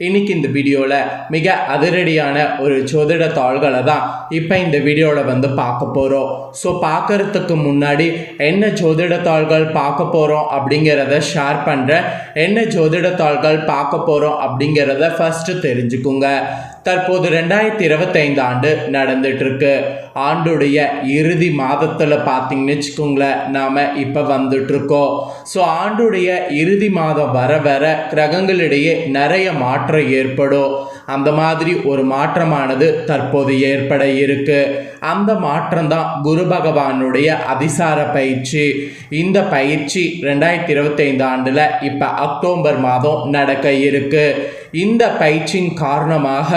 இன்னைக்கு இந்த வீடியோவில் மிக அதிரடியான ஒரு ஜோதிட தாள்களை தான் இப்போ இந்த வீடியோவில் வந்து பார்க்க போகிறோம் ஸோ பார்க்கறதுக்கு முன்னாடி என்ன ஜோதிட தாள்கள் பார்க்க போகிறோம் அப்படிங்கிறத ஷேர் பண்ணுறேன் என்ன ஜோதிட தாள்கள் பார்க்க போகிறோம் அப்படிங்கிறத ஃபஸ்ட்டு தெரிஞ்சுக்குங்க. தற்போது ரெண்டாயிரத்தி இருபத்தைந்து ஆண்டு நடந்துட்டுருக்கு ஆண்டுடைய இறுதி மாதத்தில் பார்த்தீங்கன்னு வச்சுக்கோங்களேன் நாம் இப்போ வந்துட்டு இருக்கோம் ஸோ ஆண்டுடைய இறுதி மாதம் வர வர கிரகங்களிடையே நிறைய மாற்றம் ஏற்படும். அந்த மாதிரி ஒரு மாற்றமானது தற்போது ஏற்பட இருக்கு. அந்த மாற்றம் தான் குரு பகவானுடைய அதிசார பயிற்சி. இந்த பயிற்சி ரெண்டாயிரத்தி இருபத்தைந்து ஆண்டில் இப்போ அக்டோபர் மாதம் நடக்க இருக்கு. இந்த பயிற்சியின் காரணமாக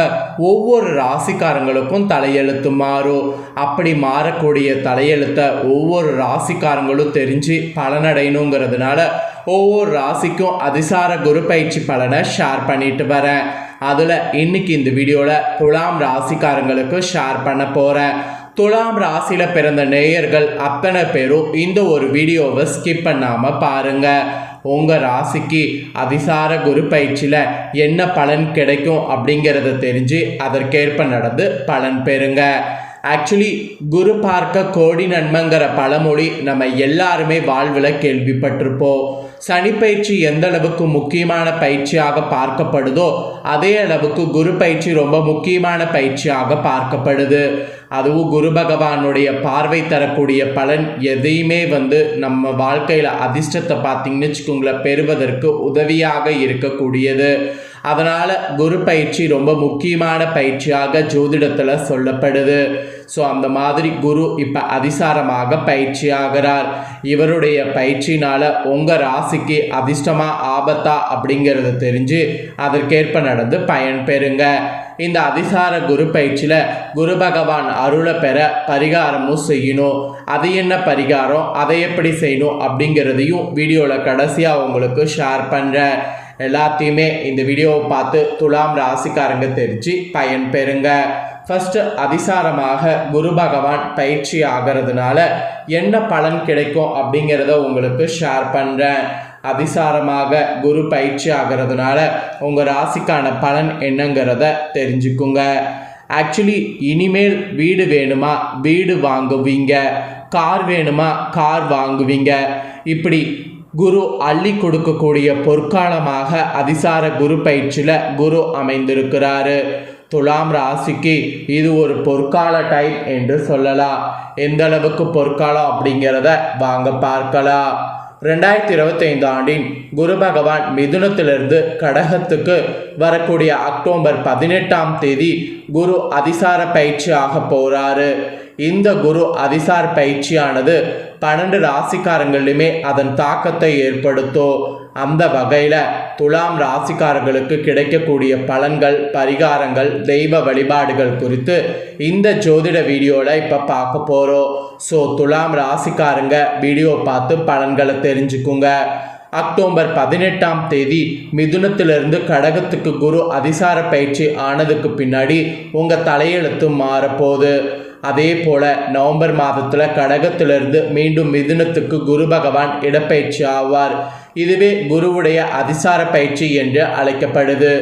ஒவ்வொரு ராசிக்காரங்களுக்கும் தலையெழுத்து மாறும். அப்படி மாறக்கூடிய தலையெழுத்தை ஒவ்வொரு ராசிக்காரங்களும் தெரிஞ்சு பலனடையணுங்கிறதுனால ஒவ்வொரு ராசிக்கும் அதிசார குரு பயிற்சி பலனை ஷேர் பண்ணிட்டு வரேன். அதில் இன்னைக்கு இந்த வீடியோவில் துலாம் ராசிக்காரங்களுக்கு ஷேர் பண்ண போகிறேன் துலாம் ராசியில் பிறந்த நேயர்கள் அத்தனை பேரும் இந்த ஒரு வீடியோவை ஸ்கிப் பண்ணாமல் பாருங்கள் உங்கள் ராசிக்கு அதிசார குரு பயிற்சியில் என்ன பலன் கிடைக்கும் அப்படிங்கிறத தெரிஞ்சு அதற்கேற்ப நடந்து பலன் பெறுங்க. ஆக்சுவலி குரு பார்க்க கோடி நன்மைங்கிற பழமொழி நம்ம எல்லாருமே வாழ்வில் கேள்விப்பட்டிருப்போம். சனி பயிற்சி எந்த அளவுக்கு முக்கியமான பயிற்சியாக பார்க்கப்படுதோ அதே அளவுக்கு குரு பயிற்சி ரொம்ப முக்கியமான பயிற்சியாக பார்க்கப்படுது. அதுவும் குரு பகவானுடைய பார்வை தரக்கூடிய பலன் எதையுமே வந்து நம்ம வாழ்க்கையில் அதிர்ஷ்டத்தை பார்த்திங்கன்னு வச்சுக்கோங்களேன் பெறுவதற்கு உதவியாக இருக்கக்கூடியது. அதனால் குரு பயிற்சி ரொம்ப முக்கியமான பயிற்சியாக ஜோதிடத்தில் சொல்லப்படுது. ஸோ அந்த மாதிரி குரு இப்போ அதிசாரமாக பயிற்சி ஆகிறார். இவருடைய பயிற்சினால் உங்கள் ராசிக்கு அதிர்ஷ்டமாக ஆபத்தா அப்படிங்கிறத தெரிஞ்சு அதற்கேற்ப நடந்து பயன் பெறுங்க. இந்த அதிசார குரு பயிற்சியில் குரு பகவான் அருளை பெற பரிகாரமும் செய்யணும். அது என்ன பரிகாரம்? அதை எப்படி செய்யணும்? அப்படிங்கிறதையும் வீடியோவில் கடைசியாக உங்களுக்கு ஷேர் பண்ணுறேன் எல்லாத்தையுமே இந்த வீடியோவை பார்த்து துலாம் ராசிக்காரங்க தெரிஞ்சு பயன் பெறுங்க. ஃபஸ்ட்டு அதிசாரமாக குரு பகவான் பயிற்சி ஆகிறதுனால என்ன பலன் கிடைக்கும் அப்படிங்கிறத உங்களுக்கு ஷேர் பண்ணுறேன் அதிசாரமாக குரு பயிற்சி ஆகிறதுனால உங்கள் ராசிக்கான பலன் என்னங்கிறத தெரிஞ்சுக்குங்க. ஆக்சுவலி இனிமேல் வீடு வேணுமா? வீடு வாங்குவீங்க. கார் வேணுமா? கார் வாங்குவீங்க. இப்படி குரு அள்ளி கொடுக்கக்கூடிய பொற்காலமாக அதிசார குரு பயிற்சியில் குரு அமைந்திருக்கிறாரு. துலாம் ராசிக்கு இது ஒரு பொற்கால டைம் என்று சொல்லலாம். எந்த அளவுக்கு பொற்காலம் அப்படிங்கிறத வாங்க பார்க்கலாம். ரெண்டாயிரத்தி இருபத்தைந்து ஆண்டின் குரு பகவான் மிதுனத்திலிருந்து கடகத்துக்கு வரக்கூடிய அக்டோபர் பதினெட்டாம் தேதி குரு அதிசார பயிற்சி ஆக போகிறாரு இந்த குரு அதிசார பயிற்சியானது பன்னெண்டு ராசிக்காரங்களிலுமே அதன் தாக்கத்தை ஏற்படுத்தும் அந்த வகையில் துலாம் ராசிக்காரர்களுக்கு கிடைக்கக்கூடிய பலன்கள் பரிகாரங்கள் தெய்வ வழிபாடுகள் குறித்து இந்த ஜோதிட வீடியோவில் இப்போ பார்க்க போகிறோம் ஸோ துலாம் ராசிக்காரங்க வீடியோ பார்த்து பலன்களை தெரிஞ்சுக்குங்க. அக்டோபர் பதினெட்டாம் தேதி மிதுனத்திலிருந்து கடகத்துக்கு குரு அதிசார பயிற்சி ஆனதுக்கு பின்னாடி உங்கள் தலையெழுத்து மாறப்போகுது. அதே போல் நவம்பர் மாதத்தில் கடகத்திலிருந்து மீண்டும் மிதுனத்துக்கு குரு பகவான் இடப்பயிற்சி ஆவார். இதுவே குருவுடைய அதிசார பயிற்சி என்று அழைக்கப்படுது.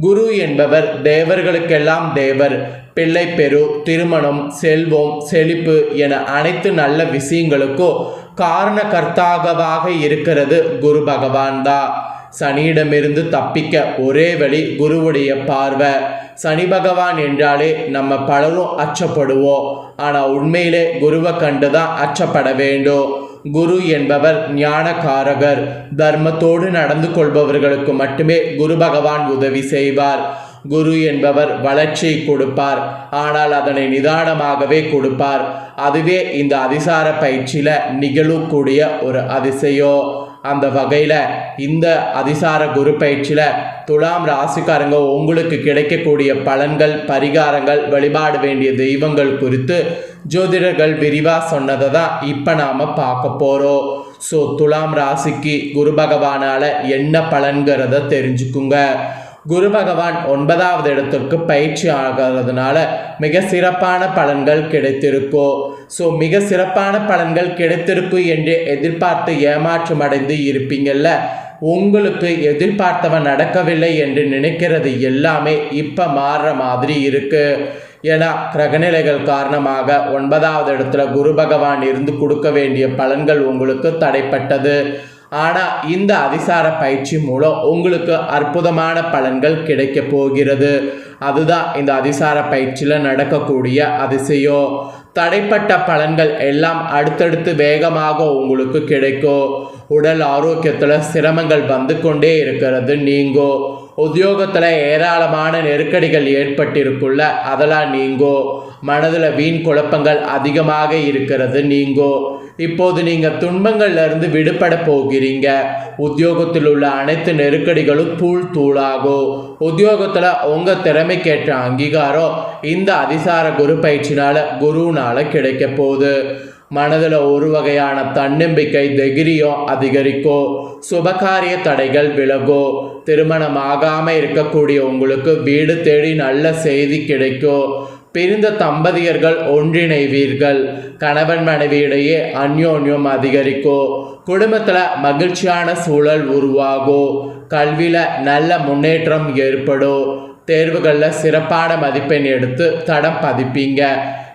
குரு என்பவர் தேவர்களுக்கெல்லாம் தேவர். பிள்ளை பெரு திருமணம் செல்வம் செழிப்பு என அனைத்து நல்ல விஷயங்களுக்கும் காரணகர்த்தாகவாக இருக்கிறது குரு பகவான் தான் சனியிடமிருந்து தப்பிக்க ஒரே வழி குருவுடைய பார்வை. சனி பகவான் என்றாலே நம்ம பலரும் அச்சப்படுவோம். ஆனால் உண்மையிலே குருவை கண்டு தான் அச்சப்பட வேண்டும். குரு என்பவர் ஞானகாரகர் தர்மத்தோடு நடந்து கொள்பவர்களுக்கு மட்டுமே குரு பகவான் உதவி செய்வார். குரு என்பவர் வளர்ச்சியை கொடுப்பார். ஆனால் அதனை நிதானமாகவே கொடுப்பார். அதுவே இந்த அதிசார பயிற்சியில் நிகழக்கூடிய ஒரு அதிசயம். அந்த வகையில் இந்த அதிசார குரு பயிற்சியில் துலாம் ராசிக்காரங்க உங்களுக்கு கிடைக்கக்கூடிய பலன்கள் பரிகாரங்கள் வழிபாட வேண்டிய தெய்வங்கள் குறித்து ஜோதிடர்கள் விரிவாக சொன்னதை தான் இப்போ நாம் பார்க்க போகிறோம் ஸோ துலாம் ராசிக்கு குரு பகவானால் என்ன பலன்கிறத தெரிஞ்சுக்குங்க. குரு பகவான் ஒன்பதாவது இடத்திற்கு பயிற்சி ஆகிறதுனால மிக சிறப்பான பலன்கள் கிடைத்திருக்கும் ஸோ மிக சிறப்பான பலன்கள் கிடைத்திருக்கும் என்று எதிர்பார்த்து ஏமாற்றம் அடைந்து இருப்பீங்கள்ல உங்களுக்கு எதிர்பார்த்தவன் நடக்கவில்லை என்று நினைக்கிறது எல்லாமே இப்போ மாறுற மாதிரி இருக்குது ஏன்னா கிரகநிலைகள் காரணமாக ஒன்பதாவது இடத்துல குரு பகவான் இருந்து கொடுக்க வேண்டிய பலன்கள் உங்களுக்கு தடைப்பட்டது. ஆனால் இந்த அதிசார பயிற்சி மூலம் உங்களுக்கு அற்புதமான பலன்கள் கிடைக்க போகிறது. அதுதான் இந்த அதிசார பயிற்சியில் நடக்கக்கூடிய அதிசயம். தடைப்பட்ட பலன்கள் எல்லாம் அடுத்தடுத்து வேகமாக உங்களுக்கு கிடைக்கும். உடல் ஆரோக்கியத்தில் சிரமங்கள் வந்து கொண்டே இருக்கிறது. நீங்கோ உத்தியோகத்தில் ஏராளமான நெருக்கடிகள் ஏற்பட்டிருக்குள்ள அதெல்லாம் நீங்கோ மனதில் வீண் குழப்பங்கள் அதிகமாக இருக்கிறது. நீங்கோ இப்போது நீங்கள் துன்பங்கள்லேருந்து விடுபட போகிறீங்க. உத்தியோகத்தில் உள்ள அனைத்து நெருக்கடிகளும் தூள் தூளாகும் உத்தியோகத்தில் உங்கள் திறமைக்கேற்ற அங்கீகாரம் இந்த அதிசார குரு பயிற்சினால் குருனால் கிடைக்க போகுது. மனதில் ஒரு வகையான தன்னம்பிக்கை தைரியம் அதிகரிக்கும் சுபகாரிய தடைகள் விலகும் திருமணம் ஆகாமல் இருக்கக்கூடிய உங்களுக்கு வீடு தேடி நல்ல செய்தி கிடைக்கும் பிரிந்த தம்பதியர்கள் ஒன்றிணைவீர்கள் கணவன் மனைவியிடையே அந்யோன்யம் அதிகரிக்கும் குடும்பத்தில் மகிழ்ச்சியான சூழல் உருவாகும் கல்வியில் நல்ல முன்னேற்றம் ஏற்படும் தேர்வுகளில் சிறப்பான மதிப்பெண் எடுத்து தடம் பதிப்பீங்க.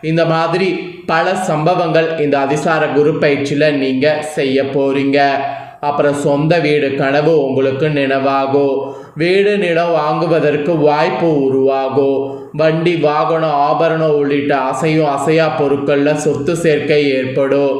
இந்த மாதிரி பல சம்பவங்கள் இந்த அதிசார குரு பயிற்சியில் நீங்கள் செய்ய போகிறீங்க அப்புறம் சொந்த வீடு கனவு உங்களுக்கு நினைவாகும் வீடு நிலம் வாங்குவதற்கு வாய்ப்பு உருவாகும் வண்டி வாகனம் ஆபரணம் உள்ளிட்ட அசையும் அசையா பொருட்களில் சொத்து சேர்க்கை ஏற்படும்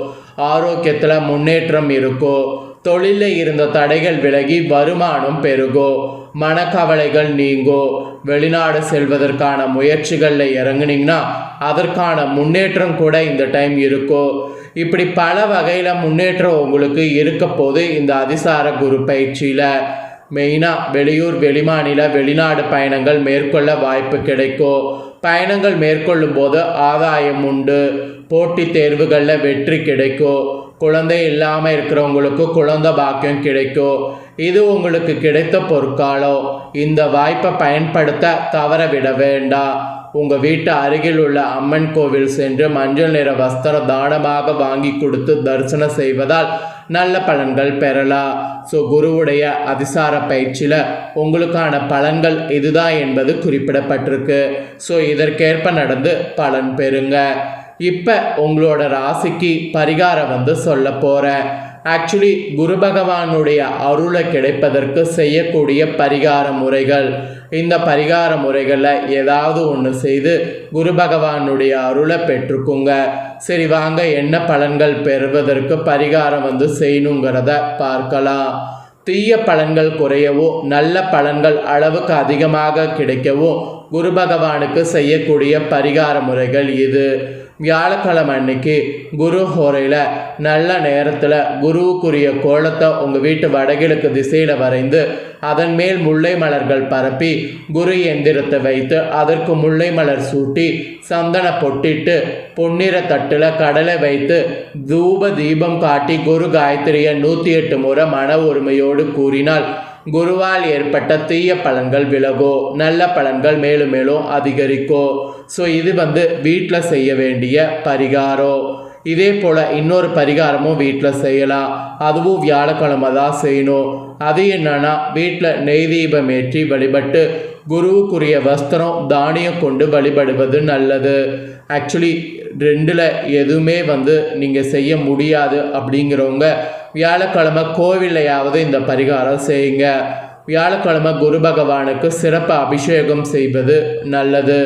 ஆரோக்கியத்தில் முன்னேற்றம் இருக்கும் தொழிலில் இருந்த தடைகள் விலகி வருமானம் பெருகும் மனக்கவலைகள் நீங்கோ வெளிநாடு செல்வதற்கான முயற்சிகளில் இறங்குனீங்கன்னா அதற்கான முன்னேற்றம் கூட இந்த டைம் இருக்கும் இப்படி பல வகையில் முன்னேற்றம் உங்களுக்கு இருக்க போது இந்த அதிசார குரு பயிற்சியில் மெயினாக வெளியூர் வெளிமாநில வெளிநாடு பயணங்கள் மேற்கொள்ள வாய்ப்பு கிடைக்கும் பயணங்கள் மேற்கொள்ளும் போது ஆதாயம் உண்டு. போட்டி தேர்வுகளில் வெற்றி கிடைக்கும். குழந்தை இல்லாமல் இருக்கிறவங்களுக்கு குழந்தை பாக்கியம் கிடைக்கும். இது உங்களுக்கு கிடைத்த பொற்காலம் இந்த வாய்ப்பை பயன்படுத்த தவற விட வேண்டாம். உங்கள் வீட்டு அருகில் உள்ள அம்மன் கோவில் சென்று மஞ்சள் நிற வஸ்திரம் தானமாக வாங்கி கொடுத்து தரிசனம் செய்வதால் நல்ல பலன்கள் பெறலாம். ஸோ குருவுடைய அதிசார பயிற்சியில் உங்களுக்கான பலன்கள் இதுதான் என்பது குறிப்பிடப்பட்டிருக்கு. ஸோ இதற்கேற்ப நடந்து பலன் பெறுங்க. இப்போ உங்களோட ராசிக்கு பரிகாரம் வந்து சொல்ல போகிறேன் ஆக்சுவலி குரு பகவானுடைய அருளை கிடைப்பதற்கு செய்யக்கூடிய பரிகார முறைகள். இந்த பரிகார முறைகளில் ஏதாவது ஒன்று செய்து குரு பகவானுடைய அருளை பெற்றுக்குங்க. சரி வாங்க என்ன பலன்கள் பெறுவதற்கு பரிகாரம் வந்து செய்யணுங்கிறத பார்க்கலாம். தீய பலன்கள் குறையவோ நல்ல பலன்கள் அளவுக்கு அதிகமாக கிடைக்கவோ குரு பகவானுக்கு செய்யக்கூடிய பரிகார முறைகள் இது. வியாழக்கிழமை அன்னைக்கு குரு ஹோரையில் நல்ல நேரத்தில் குருவுக்குரிய கோலத்தை உங்கள் வீட்டு வடகிழக்கு திசையில் வரைந்து அதன் மேல் முல்லை மலர்கள் பரப்பி குரு எந்திரத்தை வைத்து அதற்கு முல்லை மலர் சூட்டி சந்தன பொட்டிட்டு பொன்னிற தட்டில் கடலை வைத்து தூப தீபம் காட்டி குரு காயத்ரியை நூற்றி எட்டு முறை மன ஒருமையோடு கூறினால் குருவால் ஏற்பட்ட தீய பலன்கள் விலகோ நல்ல பலன்கள் மேலும் மேலும் அதிகரிக்கோ. ஸோ இது வந்து வீட்டில் செய்ய வேண்டிய பரிகாரம் இதே போல் இன்னொரு பரிகாரமும் வீட்டில் செய்யலாம். அதுவும் வியாழக்கிழமை தான் செய்யணும். அது என்னன்னா வீட்டில் நெய் தீபம் ஏற்றி வழிபட்டு குருவுக்குரிய வஸ்திரம் தானியம் கொண்டு வழிபடுவது நல்லது. ஆக்சுவலி ரெண்டில் எதுவுமே வந்து நீங்கள் செய்ய முடியாது அப்படிங்கிறவங்க வியாழக்கிழமை கோவிலையாவது இந்த பரிகாரம் செய்யுங்க. வியாழக்கிழமை குரு பகவானுக்கு சிறப்பு அபிஷேகம் செய்வது நல்லது.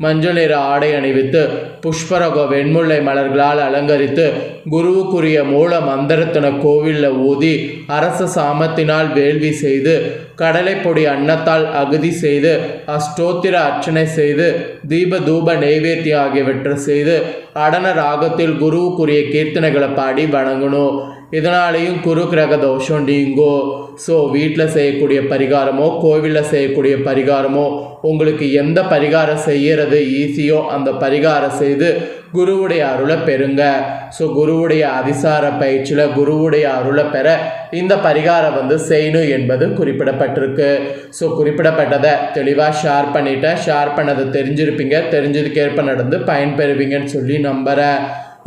மஞ்சள் நிற ஆடை அணிவித்து புஷ்பரக வெண்முல்லை மலர்களால் அலங்கரித்து குருவுக்குரிய மூல மந்திரத்தின கோவிலில் ஊதி அரச சாமத்தினால் வேள்வி செய்து கடலைப்பொடி அன்னத்தால் அகுதி செய்து அஷ்டோத்திர அர்ச்சனை செய்து தீப தூப நெய்வேத்தியம் ஆகியவற்றை செய்து அடன ராகத்தில் குருவுக்குரிய கீர்த்தனைகளை பாடி வணங்கணும் இதனாலேயும் குரு கிரக தோஷம் நீங்கும் ஸோ வீட்டில் செய்யக்கூடிய பரிகாரமோ கோவிலில் செய்யக்கூடிய பரிகாரமோ உங்களுக்கு எந்த பரிகாரம் செய்யறது ஈஸியோ அந்த பரிகாரம் செய்து குருவுடைய அருளை பெறுங்க. ஸோ குருவுடைய அதிசார பயிற்சியில் குருவுடைய அருளை பெற இந்த பரிகாரம் வந்து செய்யணும் என்பது குறிப்பிடப்பட்டிருக்கு. ஸோ குறிப்பிடப்பட்டதை தெளிவாக ஷேர் பண்ணிட்டேன் ஷேர் பண்ணதை தெரிஞ்சிருப்பீங்க. தெரிஞ்சதுக்கேற்ப நடந்து பயன்பெறுவீங்கன்னு சொல்லி நம்புகிறேன்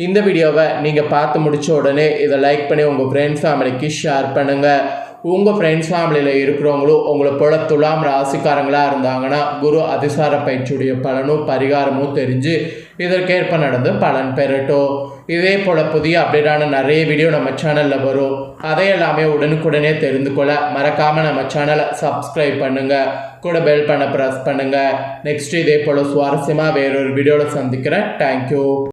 இந்த வீடியோவை நீங்கள் பார்த்து முடித்த உடனே இதை லைக் பண்ணி உங்கள் ஃப்ரெண்ட்ஸ் ஃபேமிலிக்கு ஷேர் பண்ணுங்கள் உங்கள் ஃப்ரெண்ட்ஸ் ஃபேமிலியில் இருக்கிறவங்களும் உங்களை போல துலாம் ராசிக்காரங்களாக இருந்தாங்கன்னா குரு அதிசார பயிற்சியுடைய பலனும் பரிகாரமும் தெரிஞ்சு இதற்கேற்ப நடந்து பலன் பெறட்டும். இதே போல் புதிய அப்டேட்டான நிறைய வீடியோ நம்ம சேனலில் வரும். அதை எல்லாமே உடனுக்குடனே தெரிந்து கொள்ள மறக்காமல் நம்ம சேனலை சப்ஸ்கிரைப் பண்ணுங்கள் கூட பெல் பண்ண ப்ரெஸ் பண்ணுங்கள் நெக்ஸ்ட் இதே போல் சுவாரஸ்யமாக வேறொரு வீடியோவில் சந்திக்கிறேன். தேங்க்யூ